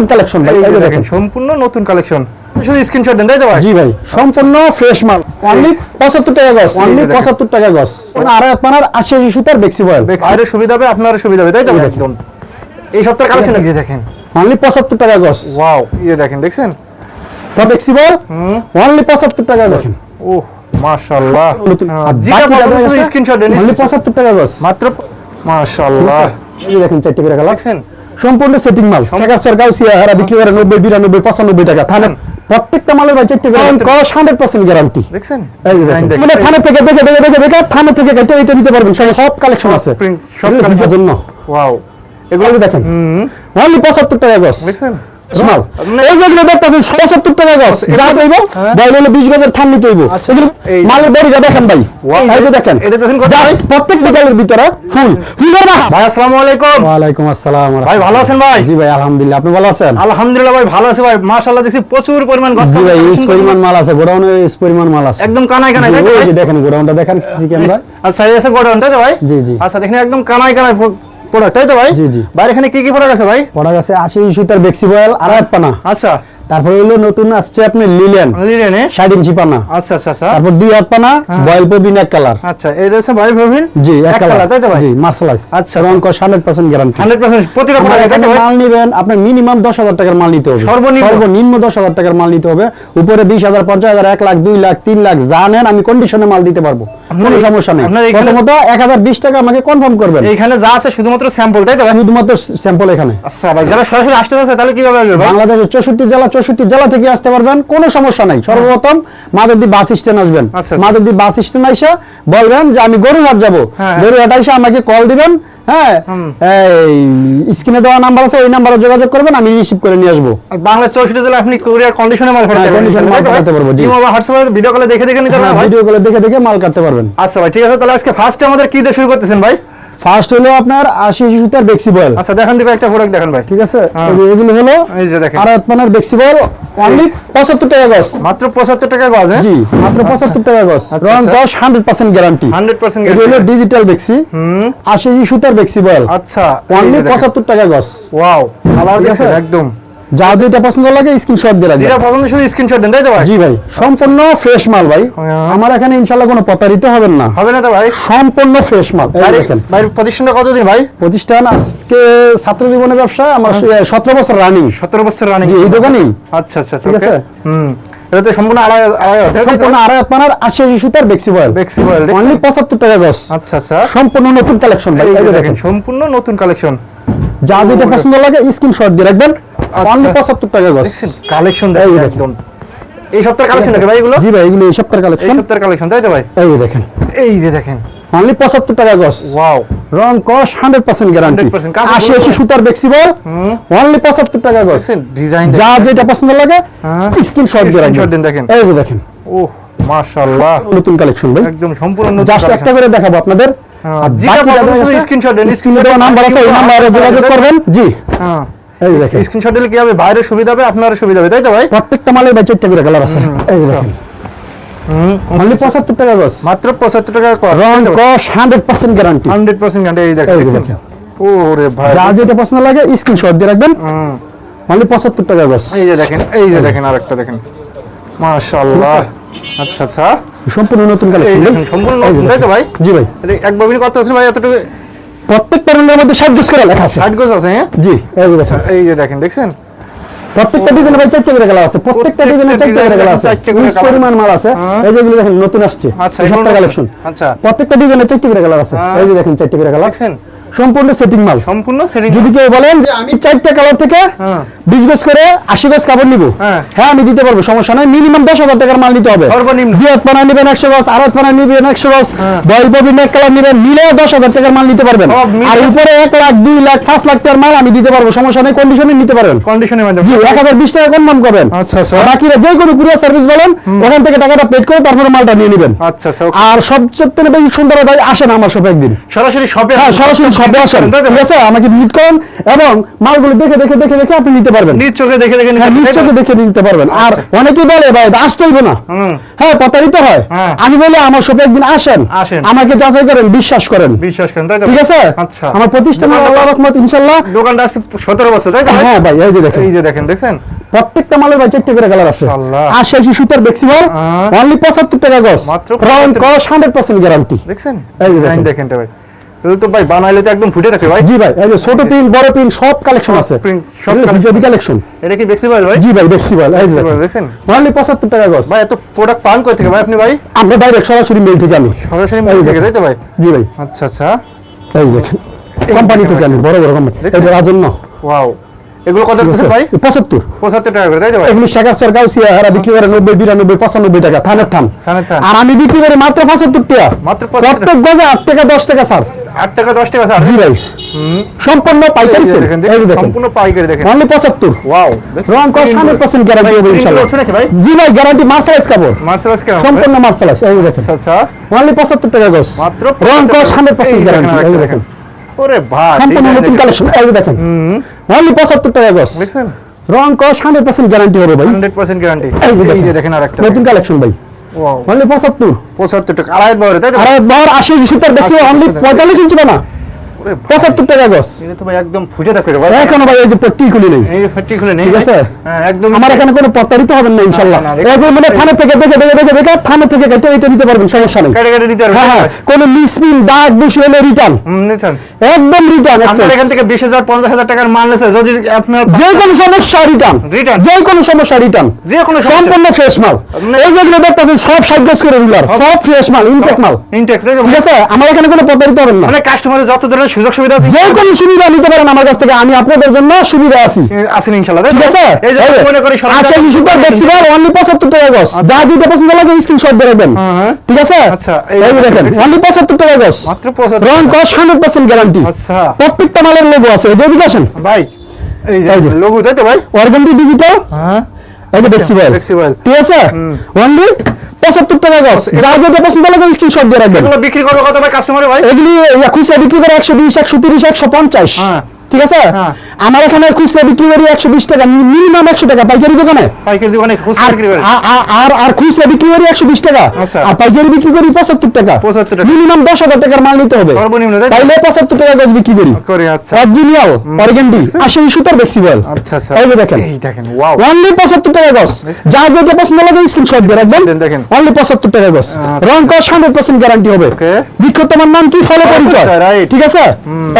নতুন কালেকশন ভাই এই এই দেখেন সম্পূর্ণ নতুন কালেকশন শুধু স্ক্রিনশট দেন তাই তো ভাই? জি ভাই সম্পূর্ণ ফ্রেশ মাল। অনলি পঁচাত্তর টাকা গজ অনলি দেখেন। পঁচাত্তর টাকা গজ। আড়াই আপনার আশি আশি সুতার বেক্সি বয়েল বাইরের সুবিধা হবে আপনার সুবিধা হবে তাই তো এই। একদম এই সপ্তাহের কালেকশন আছে। দেখেন। অনলি পঁচাত্তর টাকা গজ। ওয়াও ইয়ে দেখেন দেখছেন? তো বেক্সি বয়েল অনলি পঁচাত্তর টাকা দেখেন। ওহ মাশাআল্লাহ। হ্যাঁ, যেটা পছন্দ শুধু স্ক্রিনশট দেন অনলি পঁচাত্তর টাকা গজ। মাত্র মাশাআল্লাহ। এই দেখেন চারটে করে দেখছেন? সম্পূর্ণ সেটিং মাল। ঢাকা সরকার সিয়াহারা বিক্রি করে নব্বই বিরানব্বই পঁচানব্বই টাকা। থানে প্রত্যেকটা মালের বাইচে হান্ড্রেড পার্সেন্ট গ্যারান্টি দেখছেন। মানে থানে থেকে দেখে দেখে দেখে দেখে থানে থেকে কেটে এটা নিতে পারবেন। সব কালেকশন আছে। সব জন্য। ওয়াও এগুলো দেখেন। অনলি পঁচাত্তর টাকা গছ দেখছেন? মাল আপনি- এই যেগুলো দেখতেছেন পঁচাত্তর টাকা গজ যা দেব হ্যাঁ। বয়ল হলে বিশ গজের থান নিতে হইব। আচ্ছা। এগুলো মালের বড়িটা দেখেন ভাই। এই যে দেখেন। দেখেন প্রত্যেক বিকালের ভিতরে ফুল। ফুলের বাহা। ভাই আসসালামু আলাইকুম। ওয়ালাইকুম আসসালাম ভাই ভালো আছেন ভাই? জি ভাই আলহামদুলিল্লাহ। আপনি ভালো আছেন? আলহামদুলিল্লাহ ভাই ভালো আছে ভাই। মাশাআল্লাহ দেখছি প্রচুর পরিমাণ গছ জি ভাই ইস পরিমাণ মাল আছে। গোডাউনে ইস পরিমাণ মাল আছে। একদম কানায় কানায় যে দেখেন গোডাউনটা দেখেন সিসি ক্যামেরা আচ্ছা এই আছে গোডাউন তো ভাই? জি, জি। আচ্ছা দেখেন একদম কানায় কানায় প্রোডাক্ট তাই তো ভাই? এখানে কি কি প্রোডাক্ট আছে ভাই? আশি সুতার বেক্সি বয়েল আড়াই পানা। আচ্ছা। তারপর হলো নতুন আসছে আপনি লিলেন লিলেনে ষাট ইঞ্চি পানা। আচ্ছা আচ্ছা আচ্ছা। তারপর দুই হাত পানা বয়েল পবিন এক কালার। আচ্ছা এটা প্রবীণ জি এক কালার। তাই তো ভাই? জি আচ্ছা, রং কস হান্ড্রেড পার্সেন্ট গ্যারান্টি 100% প্রতিটা প্রোডাক্ট তাই মাল নিবেন আপনার মিনিমাম দশ হাজার টাকার মাল নিতে হবে। সর্বনিম্ন? সর্বনিম্ন দশ হাজার টাকার মাল নিতে হবে। উপরে বিশ হাজার পঞ্চাশ হাজার এক লাখ দুই লাখ তিন লাখ যা নেন আমি কন্ডিশনে মাল দিতে পারব। কোনো সমস্যা নেই। প্রথমত এক হাজার বিশ টাকা আমাকে কনফার্ম করবেন। এখানে যা আছে শুধুমাত্র স্যাম্পল তাই তো শুধুমাত্র স্যাম্পল এখানে। আচ্ছা ভাই যারা সরাসরি আসতে চাচ্ছে তাহলে কীভাবে আসবে বাংলাদেশের চৌষট্টি জেলা চৌষট্টি জেলা থেকে আসতে পারবেন কোনো সমস্যা নাই। সর্বপ্রথম মাধবদী বাস স্ট্যান্ড আসবেন। আচ্ছা, আচ্ছা। মাধবদী বাস স্ট্যান্ড আইসা বলবেন যে আমি গরুহাট যাব। গরু গরুহাট আইসা আমাকে কল দিবেন। হ্যাঁ এই স্ক্রিনে দেওয়া নাম্বার আছে ওই নাম্বারে যোগাযোগ করবেন আমি রিসিভ করে নিয়ে আসব। বাংলা চৌষট্টি জেলা আপনি কুরিয়ার কন্ডিশনে মাল পাঠাতে হ্যাঁ, পারবেন। ইমো বা হোয়াটসঅ্যাপে ভিডিও কলে দেখে দেখে নিতে পারবেন ভাই? ভিডিও কলে দেখে দেখে মাল কাটতে পারবেন। আচ্ছা ভাই ঠিক আছে তাহলে আজকে ফার্স্টে আমাদের কি দিয়ে শুরু করতেছেন ভাই? ফার্স্ট হলো আপনার আশি সুতার বেক্সি বল আচ্ছা দেখেন দেখো একটা প্রোডাক্ট দেখেন ভাই। ঠিক আছে? হ্যাঁ। এগুলো হলো এই যে দেখেন। আর আপনার বেক্সি বল অনলি পঁচাত্তর টাকা গজ। মাত্র পঁচাত্তর টাকা গজ হ্যাঁ? জি মাত্র পঁচাত্তর টাকা গজ। আচ্ছা, রং আচ্ছা। দশ হান্ড্রেড পার্সেন্ট গ্যারান্টি 100% গ্যারান্টি হলো ডিজিটাল বেক্সি হুম। আশি সুতার বেক্সি বল আচ্ছা অনলি পঁচাত্তর টাকা গজ। ওয়াও কালার দেখেন একদম। যা যেটা পছন্দ লাগে স্ক্রিনশট দিয়ে রাখবেন। যেটা পছন্দ শুধু স্ক্রিনশট দেন তাই তো ভাই? জি ভাই সম্পূর্ণ ফ্রেশ মাল ভাই। হ্যাঁ। আমার এখানে ইনশাল্লাহ কোনো প্রতারিত হবেন না। হবে না তো ভাই? সম্পূর্ণ ফ্রেশ মাল। ভাই প্রতিষ্ঠানটা কতদিন ভাই? প্রতিষ্ঠান আজকে ছাত্র জীবনের ব্যবসা আমার সতেরো বছর রানিং সতেরো বছর রানিং এই দোকানেই। আচ্ছা আচ্ছা আচ্ছা, ঠিক আছে? হুম। এটা তো সম্পূর্ণ আড়াই আড়াই হাজার, তাই তো? সম্পূর্ণ আড়াই আপনার আশি আশি সুতার বেক্সি বয়েল বেক্সি বয়েল, অনলি পঁচাত্তর টাকা আচ্ছা আচ্ছা। সম্পূর্ণ নতুন কালেকশন ভাই দেখেন সম্পূর্ণ নতুন কালেকশন যা যেটা পছন্দ লাগে স্ক্রিনশট দিয়ে রাখবেন। অনলি পঁচাত্তর টাকা গজ কালেকশন দেখেন। একদম। এই সপ্তাহের কালেকশন নাকি ভাই এগুলো? জি ভাই এগুলো এই সপ্তাহের এই সপ্তাহের কালেকশন তাই তো ভাই? এই দেখেন। এই যে দেখেন। অনলি পঁচাত্তর টাকা গজ ওয়াও রং কস হান্ড্রেড পার্সেন্ট গ্যারান্টি 100% কাপড় আশি আশি সুতার বেক্সিবল অনলি পঁচাত্তর টাকা গজ ডিজাইন যা যেটা পছন্দ লাগে হ্যাঁ। স্ক্রিনশট দিয়ে Screenshot রাখবেন। দিন, দেখেন। এই যে দেখেন। ওহ। মাশাআল্লাহ। নতুন কালেকশন ভাই। একদম সম্পূর্ণ জাস্ট একটা করে দেখাবো আপনাদের। দেন, screen-এ দেওয়া নাম্বার আছে ওই নাম্বারে যোগাযোগ করবেন। জি। হ্যাঁ এই দেখেন। স্ক্রিনশট দিলে কি হবে? বাইরের সুবিধা হবে আপনার সুবিধা হবে তাই তো ভাই? প্রত্যেকটা মালের ভাই চারটা করে কালার আছে। এই আচ্ছা। দেখেন। অনলি টাকা মাত্র পঁচাত্তর টাকা রং কস hundred percent guarantee hundred percent গান্ডে এই দেখেন এই যে দেখছেন? দেখেন। ওরে ভাই। যা যেটা পছন্দ লাগে স্ক্রিনশট দিয়ে রাখবেন। অনলি পঁচাত্তর টাকা গজ। এই যে দেখেন এই যে দেখেন আরেকটা দেখেন। মাশাআল্লাহ। আচ্ছা আচ্ছা। সম্পূর্ণ নতুন কালেকশন সম্পূর্ণ নতুন তাই তো ভাই? জি ভাই। এটা এক বাবিনি কত আছে ভাই? এতটুকু প্রত্যেক প্যানেলের মধ্যে ষাট গজ করে লেখা আছে। ষাট গজ আছে হ্যাঁ? জি এই যে দেখেন। এই যে দেখেন দেখছেন? প্রত্যেকটা ডিজাইনে ভাই চারটে করে কালার আছে। প্রত্যেকটা ডিজাইনে চারটে করে কালার আছে। ইউজ পরিমাণ মাল আছে। হ্যাঁ। এই যেগুলো দেখেন নতুন আসছে। আচ্ছা, সপ্তাহ কালেকশন আচ্ছা। প্রত্যেকটা ডিজাইনে চারটে করে কালার আছে। হ্যাঁ। এই যে দেখেন চারটে করে কালার। দেখছেন? সম্পূর্ণ সেটিং মাল। সম্পূর্ণ সেটিং যদি কেউ বলেন যে আমি চারটা কালার থেকে হ্যাঁ। বিশ গজ করে আশি গজ কাপড় নিব। হ্যাঁ। হ্যাঁ আমি দিতে পারব সমস্যা নাই। মিনিমাম দশ হাজার টাকার মাল নিতে হবে। দুই পানা নিবেন একশো গজ আর পানা নিবেন একশো গজ হ্যাঁ। ববি নেক কালার নিবেন নিলে দশ হাজার টাকার মাল নিতে পারবেন। আর উপরে এক লাখ দুই লাখ পাঁচ লাখ টাকার মাল আমি দিতে পারব সমস্যা নেই কন্ডিশনে নিতে পারবেন। কন্ডিশনের মাধ্যমে জি এক হাজার বিশ টাকা কনফার্ম করবেন। আচ্ছা আচ্ছা। বাকিরা যে কোনো কুরিয়ার সার্ভিস বলেন ওখান থেকে টাকাটা পেড করে তারপরে মালটা নিয়ে নেবেন। আচ্ছা আচ্ছা। আর সবচেয়ে বেশি সুন্দর ভাই আসেন আমার শপে একদিন। সরাসরি শপে হ্যাঁ সরাসরি শপে আসেন। ঠিক আছে আমাকে ভিজিট করুন এবং মালগুলো দেখে দেখে দেখে দেখে আপনি নিতে পারবেন। নিজ চোখে দেখে দেখে নিতে হ্যাঁ পারবেন, নিজ চোখে দেখে নিতে পারবেন। আর অনেকেই বলে ভাই আসতে হইব না। হ্যাঁ প্রতারিত হয়। হ্যাঁ। আমি বলি আমার শপে একদিন আসেন। আসেন। আমাকে যাচাই করেন বিশ্বাস করেন। বিশ্বাস করেন তাই ঠিক আছে? আচ্ছা। আমার প্রতিষ্ঠানে আল্লাহ রহমত ইনশাল্লাহ দোকানটা আছে সতেরো বছর তাই হ্যাঁ ভাই এই যে দেখেন। এই যে দেখেন দেখছেন? প্রত্যেকটা মালের ভাই চারটে করে কালার আছে। আশি আশি সুতার হ্যাঁ। অনলি পঁচাত্তর টাকা গজ। মাত্র রং 75 কস হান্ড্রেড পার্সেন্ট গ্যারান্টি দেখছেন? এই দেখেন। দেখেন ভাই। এগুলো তো ভাই বানাইলে তো একদম ফুটে থাকে ভাই। জি ভাই এই যে ছোট পিন বড় পিন সব কালেকশন আছে। সব কালেকশন এটা কি বেক্সিবল ভাই? জি ভাই বেক্সিবল এই যে দেখছেন? অনলি পঁচাত্তর টাকা গজ। ভাই এত প্রোডাক্ট পান কই থেকে ভাই আপনি ভাই? আমরা ডাইরেক্ট সরাসরি মেল থেকে আনি। সরাসরি মিল থেকে তাই তো ভাই? জি ভাই। আচ্ছা আচ্ছা। এই দেখেন। কোম্পানি থেকে আনি বড় বড় কোম্পানি এই যে রাজন্য। ওয়াও এগুলো কত করতেছে ভাই? পঁচাত্তর। পঁচাত্তর টাকা করে তাই তো ভাই? এগুলো শেখার সরকার সিয়াহারা বিক্রি করে নব্বই বিরানব্বই পঁচানব্বই টাকা থানের থান। আর আমি বিক্রি করি মাত্র পঁচাত্তর টাকা মাত্র 75 প্রত্যেক গজে আট টাকা দশ টাকা স্যার আট টাকা দশ টাকা স্যার জি ভাই। সম্পূর্ণ পাইকারি সেল এই দেখেন। সম্পূর্ণ পাইকারি দেখেন। অনলি পঁচাত্তর। ওয়াও রং কস হান্ড্রেড পার্সেন্ট গ্যারান্টি হবে ইনশাল্লাহ। ওঠে নাকি ভাই? জি ভাই গ্যারান্টি মার্সালাইজ কাপড় মার্সেলাস কেন? সম্পূর্ণ মার্সালাইজ এই দেখেন। আচ্ছা আচ্ছা। অনলি পঁচাত্তর টাকা গজ। মাত্র রং কস হান্ড্রেড পার্সেন্ট এই দেখেন গ্যারান্টি এই দেখেন। ওরে ভাই সম্পূর্ণ নতুন দেখেন। কালেকশন এই দেখেন। অনলি পঁচাত্তর টাকা গজ। দেখছেন? রং কস হান্ড্রেড পার্সেন্ট গ্যারান্টি হবে ভাই। হান্ড্রেড পার্সেন্ট গ্যারান্টি এই যে দেখেন। আরেকটা নতুন কালেকশন ভাই। অনলি পঁচাত্তর। পঁচাত্তর টাকা আড়াই বহরে তাই আর বহর আশি সুতার দেখছি অনলি। পঁয়তাল্লিশ ইঞ্চি বানা। পঁচাত্তর টাকা গজ এটা তো ভাই একদম ফুটে থাকে ভাই। এখনও ভাই এই যে পট্টি খুলি নেই। এই ফাটি খুলে নেই ঠিক আছে? হ্যাঁ একদম। আমার এখানে কোনো প্রতারিত হবেন না মানে থানা থেকে দেখে দেখে দেখে দেখে থানা থেকে কেটে এটা নিতে পারবেন সমস্যা নেই। কেটে কেটে দিতে পারবেন হ্যাঁ হ্যাঁ কোনো মিসমিন দাগ বুশ হলে রিটার্ন নিতেন। একদম রিটার্ন আপনার এখান থেকে টাকার মাল নেছে যদি আপনার যে কোনো সমস্যা রিটার্ন? যে কোনো সমস্যা রিটার্ন যে কোনো সমস্যা। সম্পূর্ণ ফ্রেশ মাল। আপনি- এই যেগুলো দেখতেছেন সব সাইকেল করে দিলার সব ফ্রেশ মাল ইনটেক মাল। ইনটেক ঠিক আছে? আমার এখানে কোনো প্রতারিত হবেন না। মানে কাস্টমারের যত ধরনের সুযোগ সুবিধা আছে? যে কোনো সুবিধা নিতে পারেন আমার কাছ থেকে আমি আপনাদের জন্য সুবিধা আছি। আছেন তো? ঠিক আছে? এই যে মনে করি সরকার- আচ্ছা সুপার বেক্সিবল অনলি 75 টাকা গজ যা যেটা পছন্দ লাগে স্ক্রিনশট দিয়ে রাখবেন। হ্যাঁ। ঠিক আছে? আচ্ছা, এই দেখেন অনলি 75 টাকা গজ মাত্র পঁচাত্তর রং টাকা। কস 100% গ্যারান্টি আচ্ছা। প্রত্যেকটা মালের লোগো আছে। এদিকে আসেন। ভাই এই যে লোগো তাই তো ভাই? অর্গানটি ডিজিটাল হ্যাঁ। এই যে বেক্সিবল Flexible। ঠিক আছে? অনলি 75 টাকা গজ যা যেটা পছন্দ লাগে স্ক্রিনশট দিয়ে রাখবেন। বিক্রি করব কত ভাই? কাস্টমারে ভাই? এগুলি একুশে খুচরা বিক্রি করে একশো বিশ 120 130 150 হ্যাঁ। ঠিক আছে? হ্যাঁ। আমার এখানে খুচরা বিক্রি করি 120 টাকা মিনিমাম 100 টাকা পাইকারি দোকানে? পাইকারি দোকানে আর করে। খুচরা বিক্রি করি একশো বিশ টাকা। আচ্ছা। আর পাইকারি বিক্রি করি পঁচাত্তর টাকা। 75 মিনিমাম দশ হাজার টাকার মাল নিতে হবে। সর্বনিম্ন তাইলে পঁচাত্তর টাকা গজ বিক্রি করি। করে আচ্ছা। অরিজিনাল অরিগেন্ডি আশি সুতার আচ্ছা আচ্ছা। এই যে দেখেন। এই দেখেন ওয়াও অনলি পঁচাত্তর টাকা গজ। যা যেটা পছন্দ লাগে স্ক্রিনশট দিয়ে রাখবেন। দেখেন। অনলি পঁচাত্তর টাকা গজ। আচ্ছা। রং কস হান্ড্রেড পার্সেন্ট গ্যারান্টি হবে. বিক্ষত নাম কি? ফলো পরিচয়, ঠিক আছে?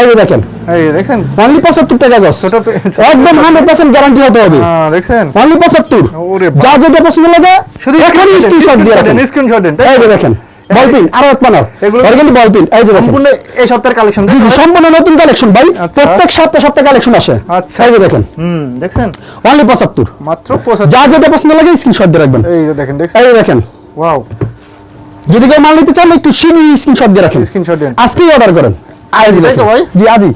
এই যে দেখেন। এই দেখছেন? অনলি পঁচাত্তর টাকা গজ ছোট একদম হান্ড্রেড পার্সেন্ট গ্যারান্টি হতে হবে। হ্যাঁ দেখছেন? অনলি পঁচাত্তর। ওরে যা যেটা পছন্দ লাগে শুধু এখনই স্ক্রিনশট দিয়ে রাখেন। স্ক্রিনশট দেন এই দেখেন বল আর এক পানার এগুলো- অরিজিনাল এই যে সম্পূর্ণ এই সপ্তাহের কালেকশন জি জি সম্পূর্ণ নতুন কালেকশন ভাই। আচ্ছা। প্রত্যেক সপ্তাহে সপ্তাহে কালেকশন আসে। আচ্ছা। এই যে দেখেন। হুম অনলি মাত্র পঁচাত্তর। যা যেটা পছন্দ লাগে স্ক্রিনশট দিয়ে রাখবেন। এই যে দেখেন দেখছেন? এই যে দেখেন। ওয়াও যদি কেউ মাল নিতে চান একটু শিগগিরই স্ক্রিনশট দিয়ে রাখেন। স্ক্রিনশট দেন। আজকেই অর্ডার করেন। আজই তাই তো ভাই? জি আজই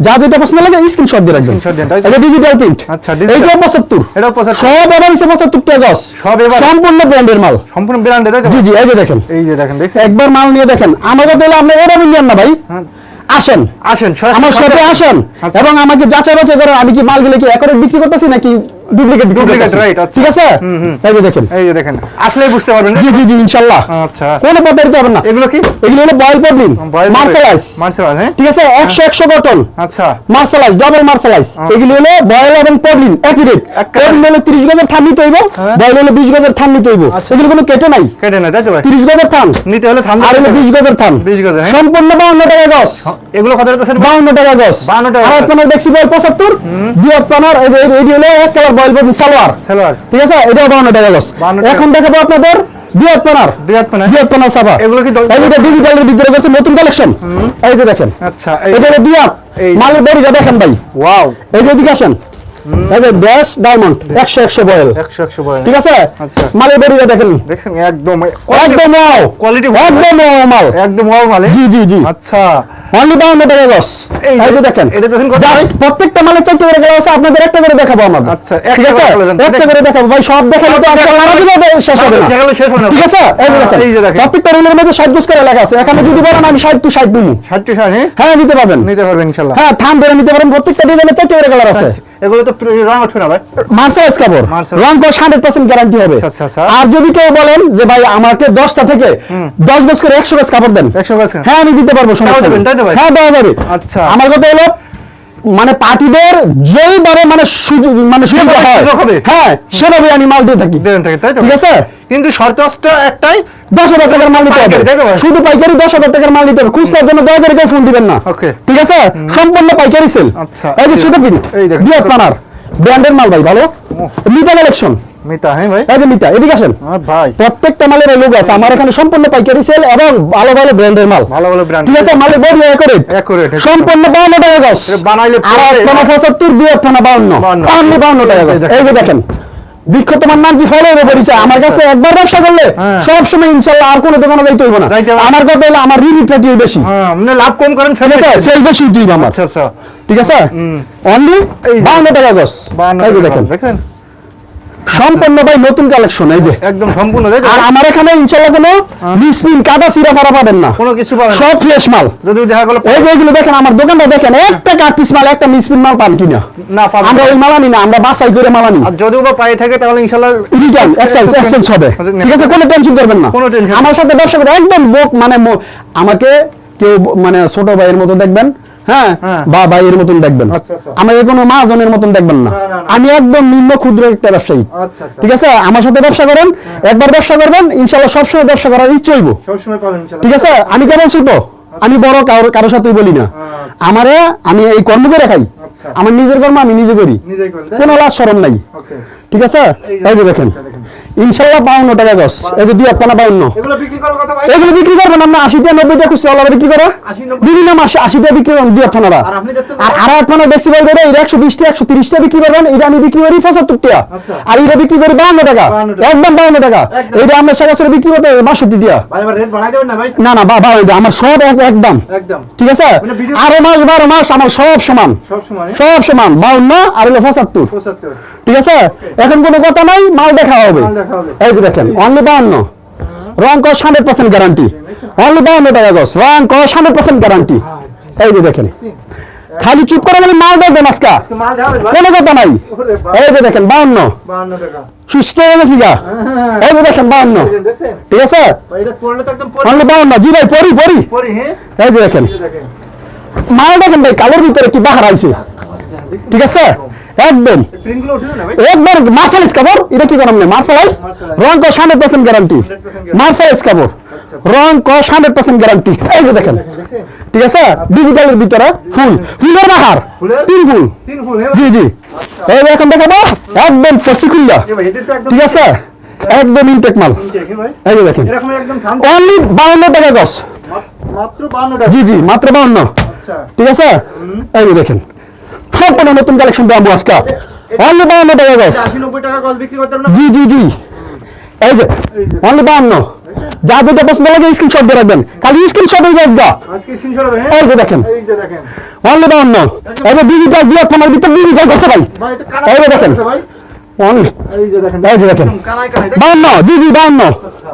যা যেটা পছন্দ লাগে স্ক্রিনশট দিয়ে রাখবেন। Screenshot দেন, এটা ডিজিটাল প্রিন্ট আচ্ছা, digital। এইটাও পঁচাত্তর। 75 সব এবার হচ্ছে পঁচাত্তর টাকা গজ সব এবার- সম্পূর্ণ ব্র্যান্ডের মাল। সম্পূর্ণ ব্র্যান্ডে তাই তো? জি জি এই যে দেখেন। এই যে দেখেন দেখছেন? একবার মাল নিয়ে দেখেন। আমাকে তাহলে আপনি না ভাই। হ্যাঁ। আসেন। আসেন আমার সাথে আসেন। আচ্ছা। এবং আমাকে যাচাই বাছাই করেন আমি কি মালগুলো কি একরে বিক্রি করতেছি নাকি ডুপ্লিকেট right, আচ্ছা। ঠিক আছে? এই যে দেখেন। এই যে দেখেন আসলেই বুঝতে পারবেন জি জি জি ইনশাআল্লাহ আচ্ছা। কোনো প্রতারিত হবে না। এগুলো কি? এগুলো হলো বয়েল প্রবলেম মার্শালাইজ মার্শালাইজ হ্যাঁ। ঠিক আছে? একশো একশো কটন আচ্ছা। মার্শালাইজ ডাবল মার্শালাইজ এগুলো হলো বয়েল এবং প্রবলেম একই রেট। প্রবলেম হলো তিরিশ গজের থান নিতে হইব। হ্যাঁ। বয়েল হলো বিশ গজের থান নিতে হইব। আচ্ছা। এগুলো কোনো কেটে নাই। কেটে না তাই তো ভাই? তিরিশ গজের থান। নিতে হলে থাম আর হলো বিশ গজের থান। 20 গজের, হ্যাঁ। সম্পূর্ণ বাউন্ন টাকা গজ। এগুলো কত রেট আছে বাউন্ন টাকা গজ। 52 টাকা আর গজ। পানার দেখছি বল পঁচাত্তর। দুই পানার এই হলো এক কালার বয়েল পাবি সালোয়ার। ঠিক আছে? টাকা গজ 52 টাকা। এখন দেখাবো আপনাদের এগুলো কি ডিজিটালের ভিতরে গেছে নতুন কালেকশন এই যে দেখেন। আচ্ছা এটা মালের বডিটা দেখেন ভাই। ওয়াও। এই যে এদিকে আসেন। ব্যাস ডায়মন্ড একশো একশো বয়েল। একশো একশো বয় ঠিক আছে? আচ্ছা। মালের বডিটা দেখেন দেখছেন একদম একদম ওয়াও কোয়ালিটি একদম ওয়াও মাল। একদম ওয়াও মালে জি জি জি। আচ্ছা। অনলি বাউন্ন টাকা গস এই এই যে- যে দেখেন। এটা দেখেন কত প্রত্যেকটা মালের চারটে করে গেলে আছে আপনাদের একটা করে দেখাবো আচ্ছা, ঠিক আছে? করে বলে দেন। একটা করে দেখাবো। ভাই সব দেখালে তো আজকাল নানা দিনে শেষ হবে না। দেখালে শেষ হবে না। ঠিক আছে? এই যে দেখেন। এই যে দেখেন। প্রত্যেকটা রুলের মধ্যে ষাট গুজ করে লেখা আছে। এখানে যদি বলেন আমি ষাট টু ষাট দিই ষাটটি শাড়ি হ্যাঁ? হ্যাঁ নিতে পারবেন। নিতে পারবেন হ্যাঁ থান ধরে নিতে পারেন প্রত্যেকটা ডিজাইনের চারটে করে কালার আছে। এগুলো তো রং উঠবে না ভাই মার্সারাইজ কাপড়। রং কস হান্ড্রেড পার্সেন্ট গ্যারান্টি হবে আচ্ছা, আচ্ছা। আর যদি কেউ বলেন যে ভাই আমাকে দশটা থেকে দশ গজ করে একশো গজ কাপড় দেন একশো গজ হ্যাঁ আমি দিতে পারব সমস্যা দেবেন, তাই তো হ্যাঁ দেওয়া যাবে আচ্ছা। আমার কথা হলো মানে পার্টিদের যেইভাবে মানে মানে যেভাবে হয়। হ্যাঁ সেভাবে আমি মাল দিয়ে থাকি। ঠিক আছে? কিন্তু শর্তটা একটাই দশ হাজার টাকার মাল নিতে হবে। শুধু পাইকারি দশ হাজার টাকার মাল নিতে হবে। খুচরার জন্য দয়া করে কেউ ফোন দিবেন না. ঠিক আছে? সম্পূর্ণ পাইকারি সেল। আচ্ছা। এই যে সুতো প্রিন্ট এই দেখেন, দিয়ে পানার ব্র্যান্ডের মাল ভাই ভালো? মিতা কালেকশন। মিতা হ্যাঁ ভাই। এই যে মিতা এদিকে আসেন। ভাই। প্রত্যেকটা মালের লোক আছে। আমার এখানে সম্পূর্ণ পাইকারি সেল এবং ভালো ভালো ব্র্যান্ডের মাল। ভালো ভালো ব্র্যান্ড ঠিক আছে? মালের বডি একুরেট Accurate, সম্পূর্ণ 52 টাকা এটা বানাইলে আর পরে- একখানা 75 দুই একখানা 52 52 অনলি 52 টাকা গজ। এই যে দেখেন। বৃক্ষ তোমার নাম কি? ফলো হবে পরিচয় আমার কাছে একবার ব্যবসা করলে হ্যাঁ। সব সময় ইনশাআল্লাহ আর কোনো দোকানে যাইতে হইব না। আমার কথা হলো আমার রিভিউ প্যাটিও বেশি। হ্যাঁ মানে লাভ কম করেন আছে? সেল বেশি। দিই আমার আচ্ছা আচ্ছা। ঠিক আছে? অনলি 52 টাকা এই যে দেখেন। দেখেন? সম্পূর্ণ ভাই নতুন কালেকশন এই যে। একদম সম্পূর্ণ আর আমার এখানে ইনশাআল্লাহ কোনো মিসপিন কাটা সিরা ফারা পাবেন না। কোনো কিছু পাবেন সব ফ্রেশ মাল। যদি দেখা গেল এই যে দেখেন আমার দোকানটা দেখেন একটা কাট পিস মাল একটা মিসপিন মাল পান কিনা। না পাবেন আমরা। ওই মাল আনি না আমরা বাসাই করে মাল আনি। আর যদিও বা পায়ে থাকে তাহলে ইনশাল্লাহ রিটার্ন এক্সচেঞ্জ এক্সচেঞ্জ হবে। ঠিক আছে কোনো টেনশন করবেন না। কোনো tension আমার সাথে ব্যবসা করে একদম বোক মানে আমাকে কেউ মানে ছোট ভাইয়ের মতো দেখবেন হ্যাঁ? হ্যাঁ। বা ভাইয়ের মতন দেখবেন। আচ্ছা, আচ্ছা। আমাকে কোনো মহাজনের মতন দেখবেন না। আমি একদম নিম্ন ক্ষুদ্র একটা ব্যবসায়ী। আচ্ছা ঠিক আছে? আমার সাথে ব্যবসা করেন একবার ব্যবসা করবেন ইনশাল্লাহ সবসময় ব্যবসা করার ইচ্ছে হইব। ঠিক আছে? আমি কেমন ছোট? আমি বড় কারোর কারোর সাথেই বলি না। আমারে আমি এই কর্ম করে খাই। আমার নিজের কর্ম আমি নিজে করি। কোনো লাজ সরম নাই। ঠিক আছে? এই যে দেখেন। ইনশাল্লাহ বাউন্ন টাকা গছ। এই যে দুই আটখানা বাউন্ন। এগুলো বিক্রি করবেন আমরা আশিটা খুচরা ওলা বিক্রি করে। 80, 90 বিভিন্ন মাসে বিক্রি করেন দুই আটখানারা আর আড়াই এটা একশো একশো বিক্রি করবেন। এটা আমি বিক্রি করি পঁচাত্তর টাকা। আচ্ছা। আর এটা বিক্রি করি বাউন্ন টাকা। 52 টাকা। একদম বাউন্ন টাকা। এটা আমরা সরাসরি বিক্রি করতে বাষট্টি টাকা। না না বা আমার সব এক একদম। ঠিক আছে? মানে আরও মাস বারো মাস আমার সব সমান। সব সব সমান বাউন্ন আর হলো পঁচাত্তর। পঁচাত্তর। ঠিক আছে? এখন কোনো কথা নাই মাল দেখা হবে। এই যে দেখেন অনলি বাউন্ন রং কস হান্ড্রেড পার্সেন্ট গ্যারান্টি অনলি বাউন্ন টাকা গস রং কস হান্ড্রেড পার্সেন্ট গ্যারান্টি এই যে দেখেন। খালি চুপ করে গেলে মাল যাবে ভাই কোনো কথা নাই। এই যে দেখেন বাহান্ন। টাকা। সুস্থ হয়ে গেছি গা। এই যে দেখেন দেখছেন? ঠিক আছে? অনলি বাউন্ন জি ভাই পরি পরি পরি হ্যাঁ? এই যে দেখেন। দেখেন। মাল দেখেন ভাই কালোর ভিতরে কি বাহার আইছে। ঠিক আছে? একদম। একবার মার্শালাইজ কাপড় এটা কি করাম না Merchandise। রং কস হান্ড্রেড পার্সেন্ট গ্যারান্টি 100% মার্শালাইজ কাপড়। রং কস হান্ড্রেড পার্সেন্ট গ্যারান্টি এই যে দেখেন। ঠিক আছে? ডিজিটালের ভিতরে ফুল। ফুলের বাহার? তিন ফুল। হ্যাঁ জি জি। এই যে এখন দেখাবো একদম পচি খুললা ঠিক আছে? একদম ইনটেক মাল। হ্যাঁ এই যে দেখেন। অনলি বাউন্ন টাকা গছ। জি জি মাত্র বাউন্ন। আচ্ছা। ঠিক আছে? এই যে দেখেন। সম্পূর্ণ নতুন কালেকশন দেবো আজকে। অনলি বাউন্ন টাকা গজ জি জি জি। এই যে অনলি বাউন্ন যা যেটা পছন্দ লাগে স্ক্রিনশট দিয়ে রাখবেন। খালি স্ক্রিনশট হবে এই যে দেখেন। এই যে দেখেন। অনলি বাউন্ন এই যে ডিজিটাল দিয়ে ফোনের ভিতরে ডিজিটাল গেছে ভাই। এই যে দেখেন। ভাই। অনলি এই যে দেখেন। এই যে দেখেন। বাউন্ন জি জি বাউন্ন আচ্ছা।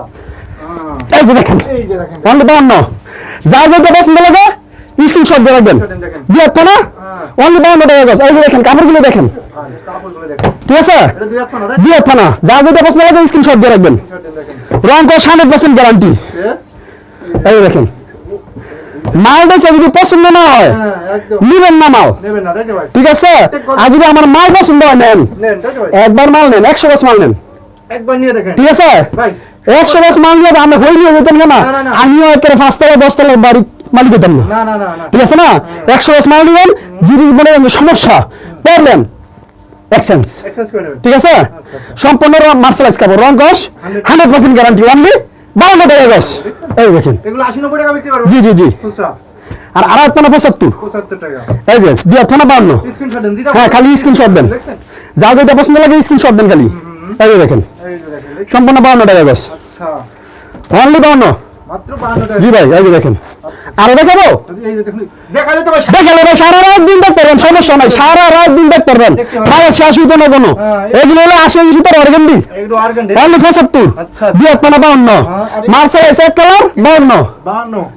এই যে দেখেন। এই যে দেখেন। অনলি বাউন্ন যা যেটা পছন্দ লাগে স্ক্রিনশট দিয়ে রাখবেন। ফোনা অনলি বাউন্ন টাকা গেছে এই যে দেখেন কাপড়গুলো দেখেন। দেখেন। ঠিক আছে? না যা যেটা পছন্দ লাগে স্ক্রিনশট দিয়ে রাখবেন। রং হান্ড্রেড পার্সেন্ট গ্যারান্টি এই দেখেন। মাল দেখে যদি পছন্দ না হয় হ্যাঁ নিবেন না মাল। না ঠিক আছে? আর যদি আমার মাল পছন্দ হয় নেন। একবার মাল নেন একশো বছর মাল নেন। ঠিক আছে? একশো বছর মাল নিয়ে আমরা হই নিয়ে যেতেন না। না, না, না। আমিও একেবারে পাঁচতলা দশতলা বাড়ি মালিক হতাম না। ঠিক আছে না? একশো বছর মাল নিবেন যদি মনে সমস্যা প্রবলেম এক্সচেঞ্জ ঠিক আছে? সম্পূর্ণ মার্শালাইজ কাপড় রং কস হান্ড্রেড পার্সেন্ট গ্যারান্টি অনলি বাউন্ন টাকা গস। এই দেখেন। জি জি জি। আর আড়াই পানা পঁচাত্তর। এই যে স্ক্রিনশট দেন যেটা হ্যাঁ খালি স্ক্রিনশট দেন। যা যেটা পছন্দ লাগে স্ক্রিনশট দেন খালি। এই দেখেন? সম্পূর্ণ বাউন্ন টাকা গছ আচ্ছা। অনলি বাউন্ন মাত্র 52 টাকা জি ভাই এই দেখেন। আরও দেখাবো? দেখুন দেখালে ভাই সারা রাত দিন দেখতে পারবেন সমস্যা নাই সারা রাত দিন দেখতে পারবেন। ভাই শেষ হইতো না কোনো। হ্যাঁ, এগুলো হলো আশি ইঞ্চি তোর অর্গেন্ডি। অনলি পঁচাত্তর। আচ্ছা। দিয়ে পানা বাউন্ন। হ্যাঁ, মার্শাল এস এক কালার বাউন্ন।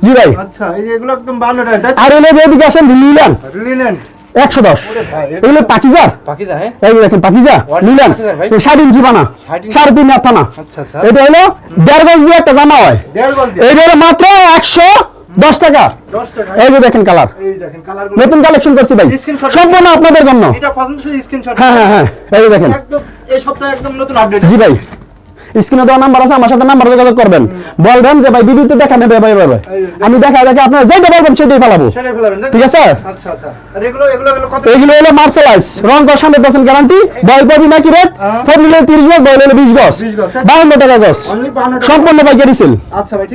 জি ভাই। আচ্ছা এই যে এগুলো একদম 52 টাকা। আর এলে যে আসেন লিলেন লিনেন একশো দশ। এটা- এগুলো পাকিজার? বাকি এই দেখেন পাকিজা নিলেন। ষাট ইঞ্চি বানা সাড়ে তিন হাত থানা আচ্ছা আচ্ছা। এটা হলো দেড় গজ দিয়ে একটা জামা হয়। এইটা হলো মাত্র একশো দশ টাকা। এই যে দেখেন কালার। নতুন কালেকশন করছি ভাই। সম্পূর্ণ আপনাদের জন্য। হ্যাঁ হ্যাঁ হ্যাঁ। এই দেখেন। এই সপ্তাহে একদম নতুন আপডেট জি ভাই। স্ক্রিনে দেওয়া নাম্বার আছে আমার সাথে নাম্বার যোগাযোগ করবেন। বলবেন যে ভাই ভিডিওতে দেখা নেবে ভাই ভাই আমি দেখা দেখে আপনারা যেটা বলবেন সেটাই ফেলাবো? ঠিক আছে? আচ্ছা আচ্ছা। এগুলো হলো মার্শালাইজ রং কর হান্ড্রেড পার্সেন্ট গ্যারান্টি বয় পাবি নাকি রেট? হ্যাঁ। ফোর নিলে তিরিশ গজ বয় নিলে বিশ গজ 20 গজ, তাই? বাউন্ন টাকা গজ অনলি 52 টাকা। সম্পূর্ণ পাইকারি সেল আচ্ছা ভাই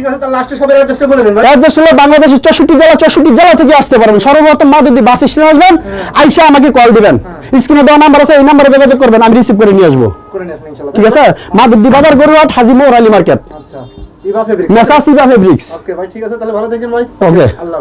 বলে ভাই। অ্যাড্রেস হলো বাংলাদেশের চৌষট্টি জেলা চৌষট্টি জেলা থেকে আসতে পারবেন। সর্বপ্রথম মা যদি বাস স্টেশনে আসবেন। আইসা আমাকে কল দিবেন। স্ক্রিনে দেওয়া নাম্বার আছে এই নাম্বারে যোগাযোগ করবেন। আমি রিসিভ করে নিয়ে আসব। ঠিক আছে? ইনশাআল্লাহ ঠিক আছে গরু গরুয়াট হাজি মোরালি মার্কেট। আচ্ছা ইভা ফেব্রিক্স মেসা সিবা ফেব্রিক্স ওকে ভাই ঠিক আছে তাহলে ভালো থাকেন ভাই। ওকে আল্লাহ